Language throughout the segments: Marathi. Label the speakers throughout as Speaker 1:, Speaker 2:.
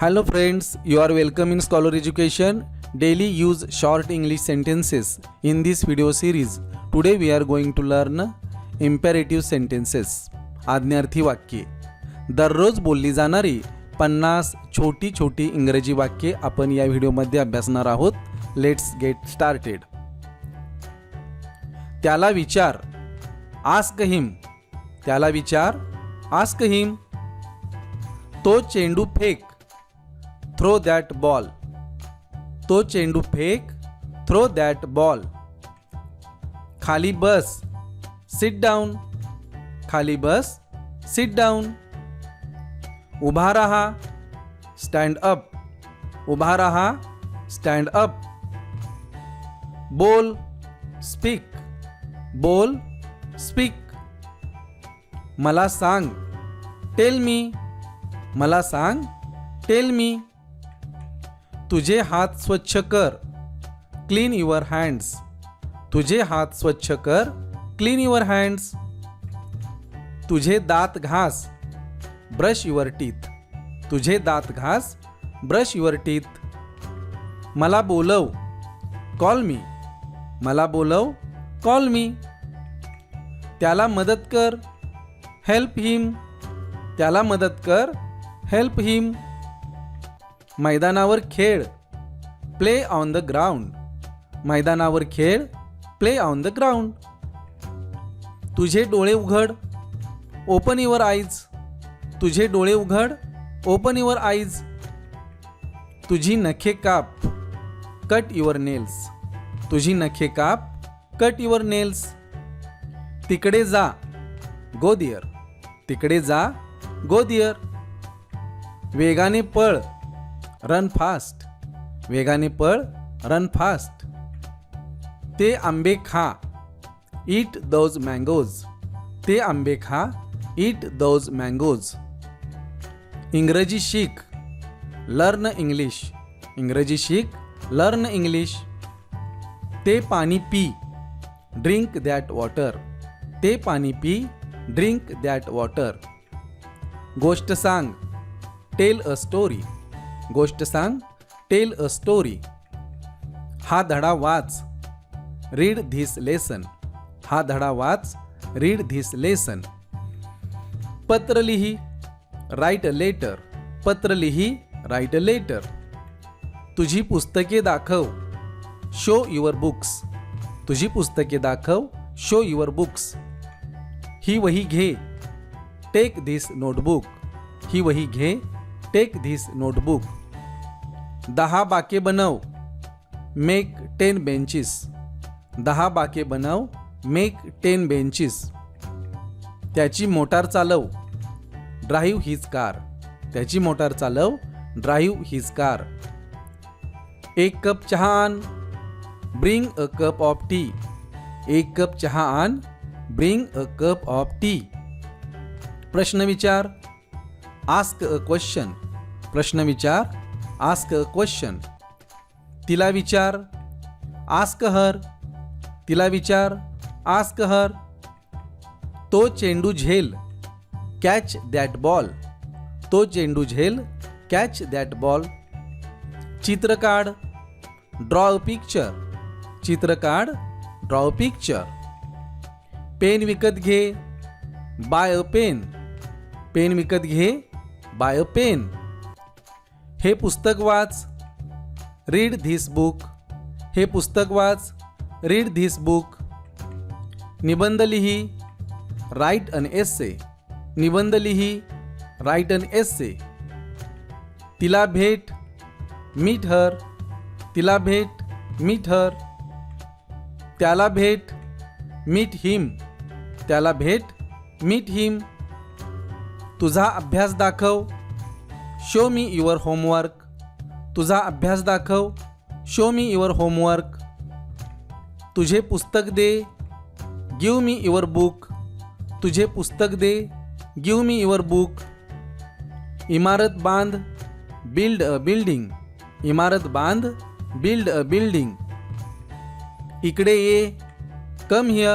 Speaker 1: Hello friends you are welcome in scholar education daily use short English sentences in this video series today we are going to learn imperative sentences आज्ञार्थी वाक्ये. दररोज बोलली जाणारी पन्नास छोटी छोटी इंग्रजी वाक्ये आपण या व्हिडिओमध्ये अभ्यासणार आहोत. लेट्स गेट स्टार्टेड त्याला विचार. आस्क हिम त्याला विचार. आस्क हिम तो चेंडू फेक. थ्रो दॅट बॉल तो चेंडू फेक थ्रो दॅट बॉल खाली बस सिट डाऊन खाली बस सिट डाऊन उभा रहा स्टँड अप उभा रहा स्टँड अप बोल स्पीक बोल स्पीक मला सांग टेल मी मला सांग टेल मी तुझे हात स्वच्छ कर. क्लीन युअर हँड्स तुझे हात स्वच्छ कर. क्लीन युअर हँड्स तुझे दात घास. ब्रश युअर टीथ तुझे दात घास. ब्रश युअर टीथ मला बोलव. कॉल मी मला बोलव. कॉल मी त्याला मदत कर. हेल्प हिम त्याला मदत कर. हेल्प हिम मैदानावर खेळ. प्ले ऑन द ग्राउंड मैदानावर खेळ. प्ले ऑन द ग्राउंड तुझे डोळे उघड. ओपन युअर आईज तुझे डोळे उघड. ओपन युअर आईज तुझी नखे काप. कट युअर नेल्स तुझी नखे काप. कट युअर नेल्स तिकडे जा. गो दिअर तिकडे जा. गो दिअर वेगाने पळ. रन फास्ट वेगाने पळ रन फास्ट ते आंबे खा. ईट दोज मँगोज ते आंबे खा. ईट दोज मँगोज इंग्रजी शिक. लर्न इंग्लिश इंग्रजी शिक. लर्न इंग्लिश ते पाणी पी. ड्रिंक दॅट वॉटर ते पाणी पी. ड्रिंक दॅट वॉटर गोष्ट सांग. टेल अ स्टोरी गोष्ट सांग. टेल अ स्टोरी हा धडा वाच. रीड धिस लेसन हा धडा वाच. रीड धिस लेसन पत्र लिही. राईट अ लेटर पत्र लिही. राईट अ लेटर तुझी पुस्तके दाखव. शो युअर बुक्स तुझी पुस्तके दाखव. शो युअर बुक्स ही वही घे. टेक धिस नोटबुक ही वही घे. टेक धिस नोटबुक दहा बाके बनव. मेक टेन बेंचीस दहा बाके बनव. मेक टेन बेंचीस त्याची मोटार चालव. ड्राईव्ह हिज कार त्याची मोटार चालव. ड्राईव्ह हिज कार एक कप चहा आण. Bring a cup of tea एक कप चहा आण. Bring a cup of tea प्रश्न विचार. आस्क अ क्वेश्चन प्रश्न विचार. आस्क अ क्वेश्चन तिला विचार. आस्क हर तिला विचार. आस्क हर तो चेंडू झेल. कॅच दॅट बॉल तो चेंडू झेल. कॅच दॅट बॉल चित्र काढ. ड्रॉ अ पिक्चर चित्र काढ. ड्रॉ अ पिक्चर पेन विकत घे. बाय अ पेन पेन विकत घे. बाय अ पेन हे पुस्तक वाच रीड धिस बुक. हे पुस्तक वाच रीड धिस बुक. निबंध लिही राईट अन एस्से. निबंध लिही राईट अन एस्से. तिला भेट मीट हर. तिला भेट मीट हर. त्याला भेट मीट हिम. त्याला भेट मीट हिम. तुझा अभ्यास दाखव. शो मी युअर होमवर्क तुझा अभ्यास दाखव. शो मी युअर होमवर्क तुझे पुस्तक दे. गिव मी युअर बुक तुझे पुस्तक दे. गिव मी युअर बुक इमारत बांध. बिल्ड अ बिल्डिंग इमारत बांध. बिल्ड अ बिल्डिंग इकडे ये. कम हिय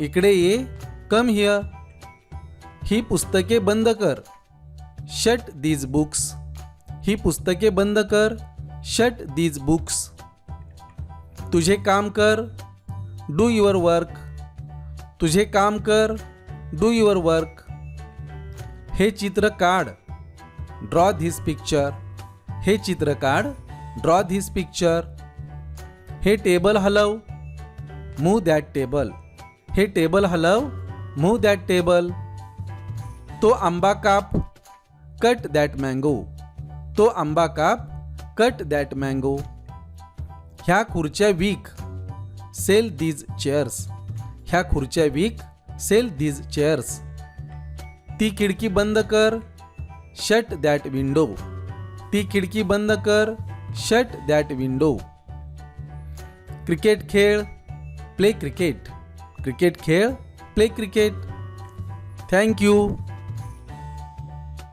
Speaker 1: इकडे ये. कम हिय ही पुस्तके बंद कर. शट दीज बुक्स ही पुस्तके बंद कर. शट दीज बुक्स तुझे काम कर. डू युअर वर्क तुझे काम कर. डू युअर वर्क हे चित्र काढ. ड्रॉ धिस पिक्चर हे चित्र काढ. ड्रॉ धिस पिक्चर हे टेबल हलव. मूव दॅट टेबल हे टेबल हलव. मूव दॅट टेबल तो आंबा काप कट दॅट मँगो तो आंबा काप कट दॅट मँगो ह्या खुर्च्या वीक सेल दीज चेअर्स ह्या खुर्च्या वीक सेल दीज चेअर्स ती खिडकी बंद कर शट दॅट विंडो ती खिडकी बंद कर शट दॅट विंडो क्रिकेट खेळ प्ले क्रिकेट क्रिकेट खेळ प्ले क्रिकेट थँक्यू